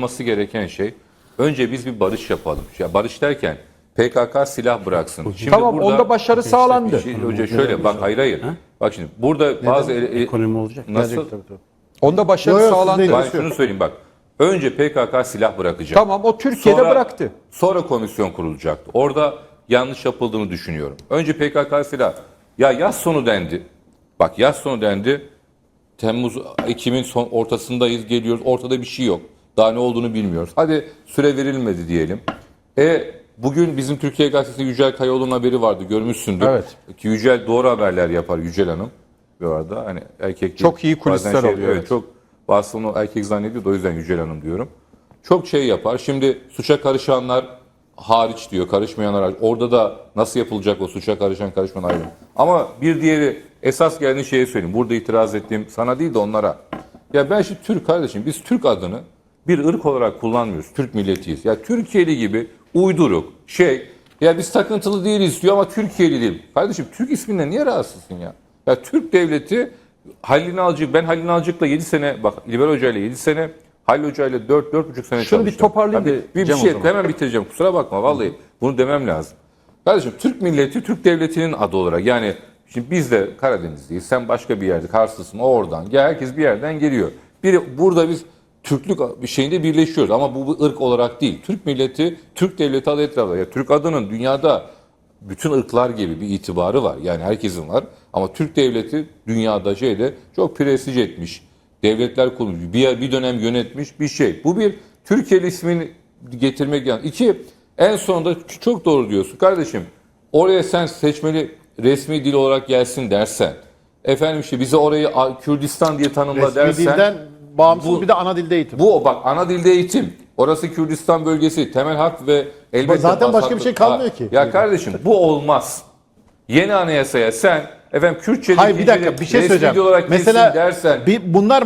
olması gereken şey önce biz bir barış yapalım. Ya barış derken PKK silah bıraksın. Şimdi Tamam burada- onda başarı sağlandı. Şey, hoca şöyle bak hayır hayır. Bak şimdi burada bazı ele- e- Ekonomi olacak. nasıl Onda başarı Yo, yo, siz sağlandı. ben şunu söyleyeyim bak. Önce PKK silah bırakacak. Tamam o Türkiye'de Sonra- bıraktı. Sonra komisyon kurulacaktı. Orada yanlış yapıldığını düşünüyorum. Önce PKK silah. Ya yaz sonu dendi. Bak yaz sonu dendi. Temmuz, Ekim'in son ortasındayız geliyoruz. Ortada bir şey yok. Daha ne olduğunu bilmiyoruz. Hadi süre verilmedi diyelim. E bugün bizim Türkiye Gazetesi Yücel Kayaoğlu'nun haberi vardı. Görmüşsündür. Evet. Ki Yücel doğru haberler yapar Yücel Hanım. Bu arada hani erkek Çok iyi kulisler oluyor, Evet, evet. çok onu erkek zannediyor da o yüzden Yücel Hanım diyorum. Çok şey yapar. Şimdi suça karışanlar hariç diyor, karışmayanlar hariç. Orada da nasıl yapılacak o suça karışan karışmayan ayrı. Ama bir diğeri esas geldiği şeye söyleyeyim. Burada itiraz ettiğim sana değil de onlara. Ya ben şimdi Türk kardeşim biz Türk adını bir ırk olarak kullanmıyoruz. Türk milletiyiz. Ya Türkiye'li gibi uyduruk şey ya biz takıntılı değiliz diyor ama Türkiye'li değil. Kardeşim Türk isminden niye rahatsızsın ya? Ya Türk devleti Halil Nalcık, ben Halil Nalcık'la 7 sene, bak İlber Hoca ile 7 sene, Halil Hoca ile 4 4,5 sene Şunu bir çalıştım. toparlayayım Ya da bir, bir, o şey hemen bitireceğim. Kusura bakma vallahi bunu demem lazım. Kardeşim Türk milleti Türk devletinin adı olarak yani şimdi biz de Karadeniz'deyiz. Sen başka bir yerde Karslısın o oradan. Ya herkes bir yerden geliyor. Bir burada biz Türklük bir şeyinde birleşiyoruz ama bu bir ırk olarak değil. Türk milleti Türk devleti adı etrafında. Ya Türk adının dünyada bütün ırklar gibi bir itibarı var. Yani herkesin var. Ama Türk devleti dünyada şeyde çok prestij etmiş. Devletler kurmuş. Bir, bir dönem yönetmiş bir şey. Bu bir Türkiye'li ismini getirmek yani. İki, en sonunda çok doğru diyorsun. Kardeşim oraya sen seçmeli resmi dil olarak gelsin dersen, efendim işte bize orayı Kürdistan diye tanımla Resmi dersen. dilden bağımsız bu- bir de ana dilde eğitim. Bu bak ana dilde eğitim. Orası Kürdistan bölgesi, temel hak ve elbette Zaten başka bir şey kalmıyor ki. Ya kardeşim bu olmaz. Yeni anayasaya sen efendim Kürtçe Hayır bir dakika bir şey söyleyeceğim. olarak Mesela dersen bir, bunlar